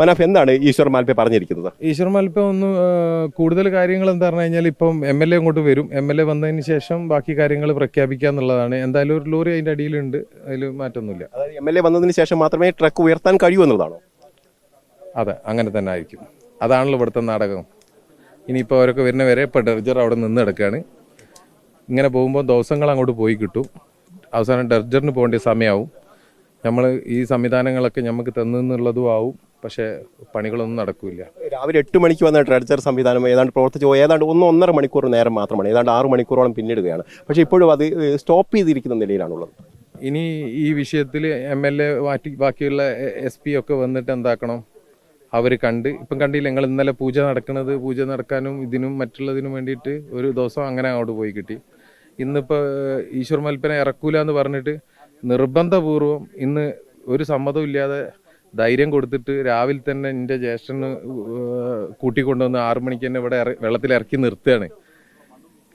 മനാഫ് എന്താണ് ഈശ്വർ മാൽപ്പെ പറഞ്ഞിരിക്കുന്നത്? ഈശ്വർ മാൽപ്പ ഒന്ന് കൂടുതൽ കാര്യങ്ങൾ എന്താ പറഞ്ഞു കഴിഞ്ഞാൽ ഇപ്പം എം എൽ എ അങ്ങോട്ട് വരും. എം എൽ എ വന്നതിന് ശേഷം ബാക്കി കാര്യങ്ങൾ പ്രഖ്യാപിക്കുക എന്നുള്ളതാണ്. എന്തായാലും ഒരു ലോറി അതിന്റെ അടിയിലുണ്ട്. അതിൽ മാറ്റമൊന്നുമില്ല. അതായത് എം എൽ എ വന്നതിന് ശേഷം മാത്രമേ ട്രക്ക് ഉയർത്താൻ കഴിയൂ എന്നുള്ളതാണോ? അതെ അങ്ങനെ തന്നെ ആയിരിക്കും. അതാണല്ലോ ഇവിടുത്തെ നാടകം. ഇനിയിപ്പോൾ അവരൊക്കെ വരുന്ന വരെ ഇപ്പോൾ ഡെർജർ അവിടെ നിന്ന് കിടക്കുകയാണ് ഇങ്ങനെ പോകുമ്പോൾ ദിവസങ്ങൾ അങ്ങോട്ട് പോയി കിട്ടും. അവസാനം ഡെർജറിന് പോകേണ്ട സമയമാവും. നമ്മൾ ഈ സംവിധാനങ്ങളൊക്കെ നമുക്ക് തന്നെന്നുള്ളതും ആവും. പക്ഷേ പണികളൊന്നും നടക്കില്ല രാവിലെ എട്ട് മണിക്ക് വന്ന ട്രഡ്ജർ സംവിധാനം ഏതാണ്ട് പ്രവർത്തിച്ചു പോയി. ഏതാണ്ട് ഒന്ന് ഒന്നര മണിക്കൂർ നേരം മാത്രമാണ്. ഏതാണ്ട് ആറ് മണിക്കൂറോളം പിന്നിടുകയാണ്. പക്ഷേ ഇപ്പോഴും അത് സ്റ്റോപ്പ് ചെയ്തിരിക്കുന്ന നിലയിലാണുള്ളത്. ഇനി ഈ വിഷയത്തിൽ എം എൽ എ ബാക്കിയുള്ള എസ് പി ഒക്കെ വന്നിട്ട് എന്താക്കണം? അവർ കണ്ട് ഇപ്പം കണ്ടില്ല ഞങ്ങൾ ഇന്നലെ പൂജ നടക്കുന്നത് പൂജ നടക്കാനും ഇതിനും മറ്റുള്ളതിനും വേണ്ടിയിട്ട് ഒരു ദിവസം അങ്ങനെ അങ്ങോട്ട് പോയി കിട്ടി. ഇന്നിപ്പോൾ ഈശ്വർ മൽപ്പന ഇറക്കൂല എന്ന് പറഞ്ഞിട്ട് നിർബന്ധപൂർവം ഇന്ന് ഒരു സമ്മതവും ഇല്ലാതെ ധൈര്യം കൊടുത്തിട്ട് രാവിലെ തന്നെ എന്റെ ജ്യേഷ്ഠന് കൂട്ടിക്കൊണ്ടുവന്ന് ആറു മണിക്ക് തന്നെ ഇവിടെ വെള്ളത്തിൽ ഇറക്കി നിർത്തുകയാണ്.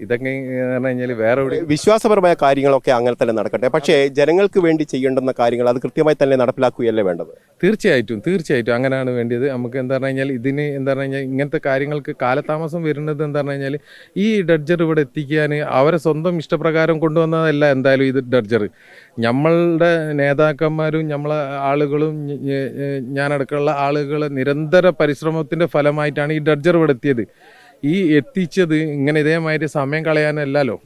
ഇതൊക്കെ പറഞ്ഞു കഴിഞ്ഞാൽ വേറെ എവിടെ വിശ്വാസപരമായ കാര്യങ്ങളൊക്കെ അങ്ങനെ തന്നെ നടക്കട്ടെ. പക്ഷേ ജനങ്ങൾക്ക് വേണ്ടി ചെയ്യേണ്ടുന്ന കാര്യങ്ങൾ അത് കൃത്യമായി തന്നെ നടപ്പിലാക്കുകയല്ലേ വേണ്ടത്? തീർച്ചയായിട്ടും തീർച്ചയായിട്ടും അങ്ങനെയാണ് വേണ്ടത് നമുക്ക് എന്താ പറഞ്ഞു കഴിഞ്ഞാൽ ഇതിന് എന്താ പറഞ്ഞു കഴിഞ്ഞാൽ ഇങ്ങനത്തെ കാര്യങ്ങൾക്ക് കാലതാമസം വരുന്നത് എന്താ പറഞ്ഞു കഴിഞ്ഞാൽ ഈ ഡഡ്ജർ ഇവിടെ എത്തിക്കാൻ അവരെ സ്വന്തം ഇഷ്ടപ്രകാരം കൊണ്ടുവന്നതല്ല എന്തായാലും ഇത് ഡഡ്ജർ. നമ്മളുടെ നേതാക്കന്മാരും നമ്മളെ ആളുകളും ഞാനടക്കമുള്ള ആളുകളെ നിരന്തര പരിശ്രമത്തിന്റെ ഫലമായിട്ടാണ് ഈ ഡഡ്ജർ ഇവിടെ എത്തിയത്. ഈ എത്തിച്ചത് ഇങ്ങനെ ഇതേമാതിരി സമയം കളയാനല്ലല്ലോ.